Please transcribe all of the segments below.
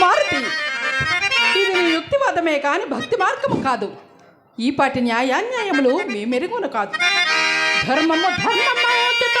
మారుతి. ఇది నీ యుక్తివాదమే కాని భక్తి మార్గము కాదు. ఈ పాటి న్యాయాన్యాయములు మీ మెరుగున కాదు. ధర్మము ధర్మము తుట-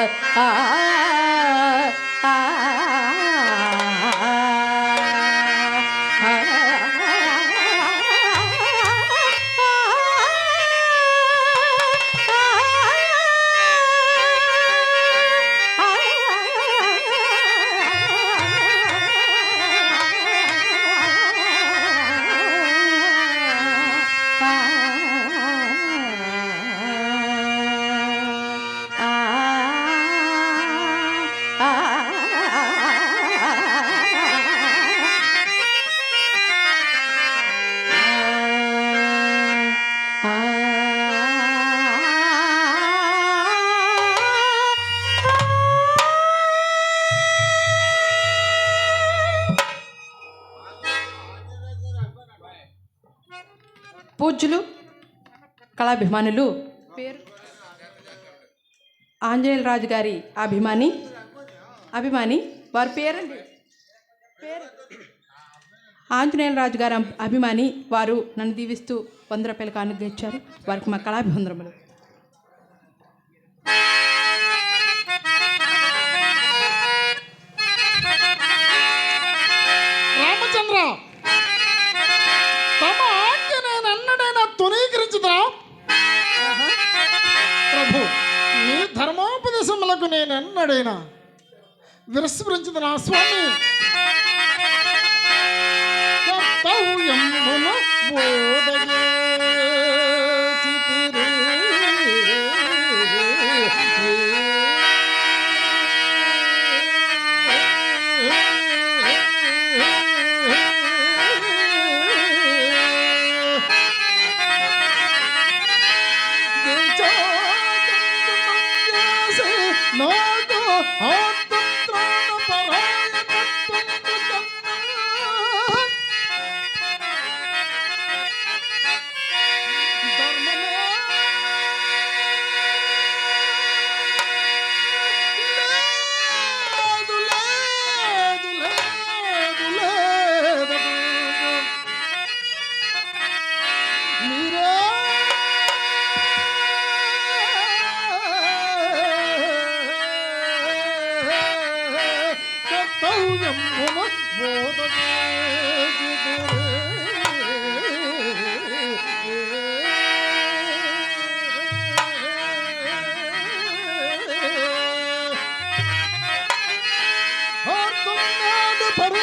아, 아, 아, 아, 아. 아. పూజ్యులు కళాభిమానులు పేరు ఆంజనేయుల రాజు గారి అభిమాని అభిమాని వారి పేరండి? పేరు? ఆంజనేయుల రాజు గారి అభిమాని వారు నన్ను దీవిస్తూ వంద రూపాయలు అనుగ్రహించారు. వారికి మా కళాభివందనములు. ధర్మోపదేశములకు నేను ఎన్నడైనా విరస్మరించదు నా స్వామి కర్తవ్యమును బోధయే మీరే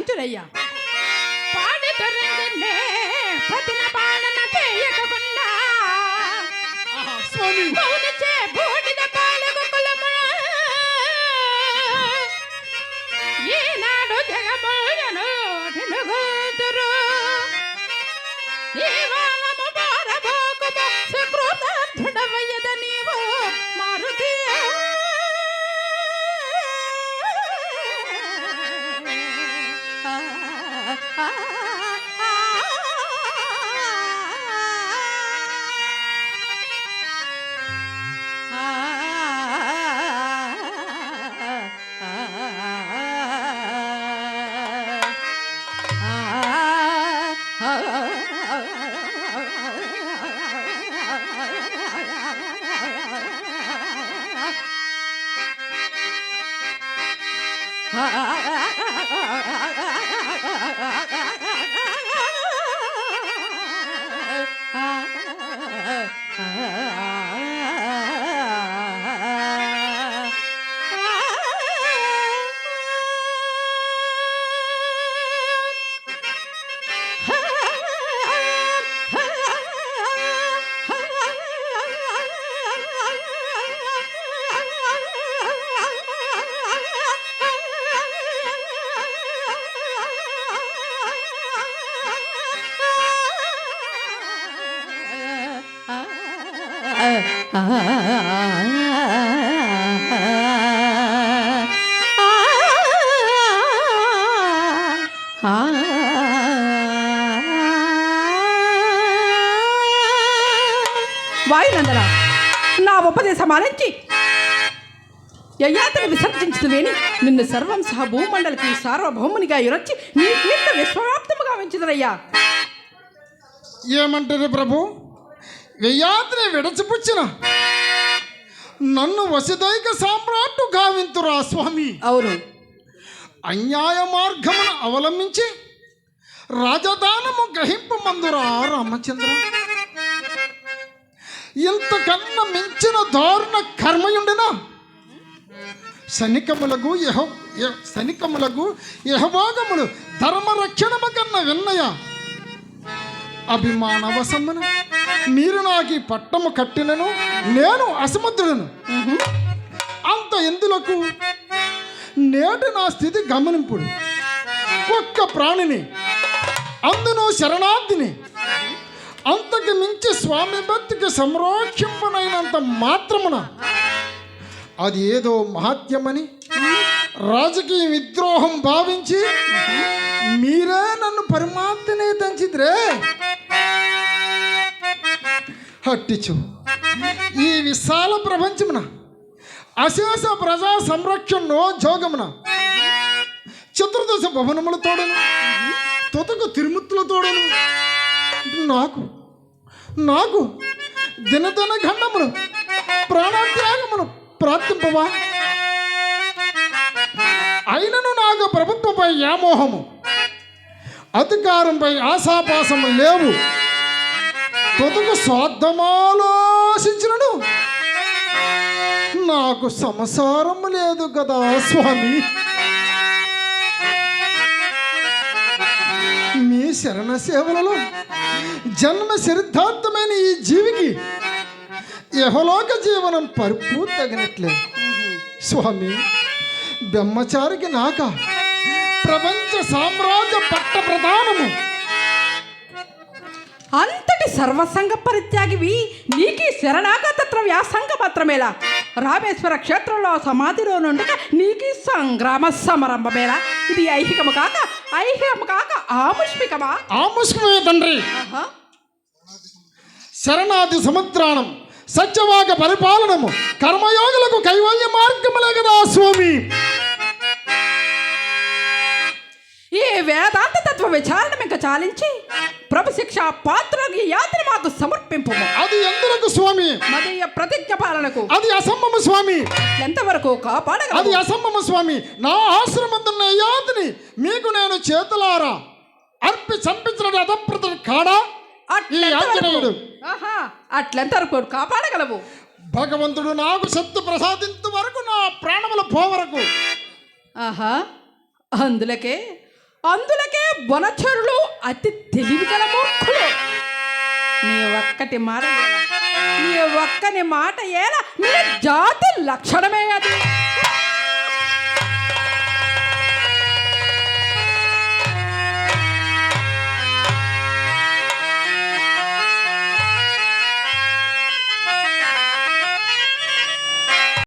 ఆంజనేయ పాడి తొరంగన్నే పతిన పాలన చేయకుండా స్వామి. మౌనిచే బూడిద పాలకు కులమున ఈనాడు జగమోయను తినుగోతురు నీవానము వాయునందన నా ఉపదేశం ఆనంచి యయాతను విసర్జించుదువేని నిన్ను సర్వం సహా భూమండలికి సార్వభౌమునిగా ఇరొచ్చి నీ కీర్త విశ్వవ్యాప్తముగా వెంచుదరయ్యా ఏమంటారు ప్రభు? వెయ్యాత్రి విడచిపుచ్చిన. నన్ను వసుదైక సామ్రాట్టు గావింతురా స్వామి. అవును. అన్యాయ మార్గమును అవలంబించి రాజధానము గ్రహింపమందురా రామచంద్ర. ఇంతకన్నా మించిన దారుణ కర్మయుండినా? సనికములకు యహ య- సనికములకు యహభాగములు ధర్మరక్షణము కన్నా విన్నయ? అభిమానవసమ్మన మీరు నాకు ఈ పట్టము కట్టినను నేను అసమర్థుడను. అంత ఎందులకు? నేటి నా స్థితి గమనింపుడు. ఒక్క ప్రాణిని అందును శరణార్థిని అంతకు మించి స్వామి భక్తికి సంరోక్షింపనైనంత మాత్రమున అది ఏదో మహాత్యమని రాజకీయ విద్రోహం భావించి మీరే నన్ను పరమాత్మనే తంచిద్రే హట్టిచు. ఈ విశాల ప్రపంచమున అశేష ప్రజా సంరక్షణలో జోగమున చతుర్దశ భవనముల భవనములతోడను తుతకు తిరుముత్తులతోడను నాకు నాకు దినదిన ఖండమును ప్రాణత్యాగములు ప్రార్థింపవా అయినను నాకు ప్రభుత్వంపై వ్యామోహము అధికారంపై ఆశాపాసము లేవు. తుతకు స్వార్థమాలోచించినను నాకు సంసారం లేదు కదా స్వామి. మీ శరణ సేవలలో జన్మ చరితార్థమైన ఈ జీవికి యహలోక జీవనం పరుపు తగినట్లే స్వామి బ్రహ్మచారికి నాక ప్రపంచ సామ్రాజ్య పట్ట ప్రధానము. అంతటి సర్వసంగ పరిత్యాగివి. నీకి శరణాగతత్వ వ్యాసంగ మాత్రమేలా. రామేశ్వర క్షేత్రంలో సమాధిలో నుండక నీకి సంగ్రామ సమరంభమేలా. ఇది ఐహికము కాక ఐహికము కాక ఆముష్మికమా? ఆముష్కమే తండ్రి. శరణాది సముద్రాణం సత్యవాక పరిపాలనము కర్మయోగులకు కైవల్య మార్గములే కదా స్వామి. ఈ వేదాంత తత్వ విచారణ ఇంకా చాలించి ప్రభు శిక్ష పాత్రకి యాత్ర మాకు సమర్పింపు. అది ఎందులకు స్వామి? మదీయ ప్రతిజ్ఞ పాలనకు. అది అసమ్మము స్వామి. ఎంతవరకు అది కాపాడగలవు అసమ్మము స్వామి. నా ఆశ్రమందున్న యాతిని మీకు నేను చేతులారా అర్పి చంపించిన అధప్రత కాడా? ఈ ఆంజనేయుడు. అట్లెంతవరకు కాపాడగలవు? భగవంతుడు నాకు శక్తి ప్రసాదించు వరకు నా ప్రాణముల పోవరకు. ఆహా అందులకే అందులకే వనచరులు అతి తెలివి గల మూర్ఖులు. నీ ఒక్కటి మాట నీ ఒక్కని మాట ఏలా? నీ జాతి లక్షణమే అది.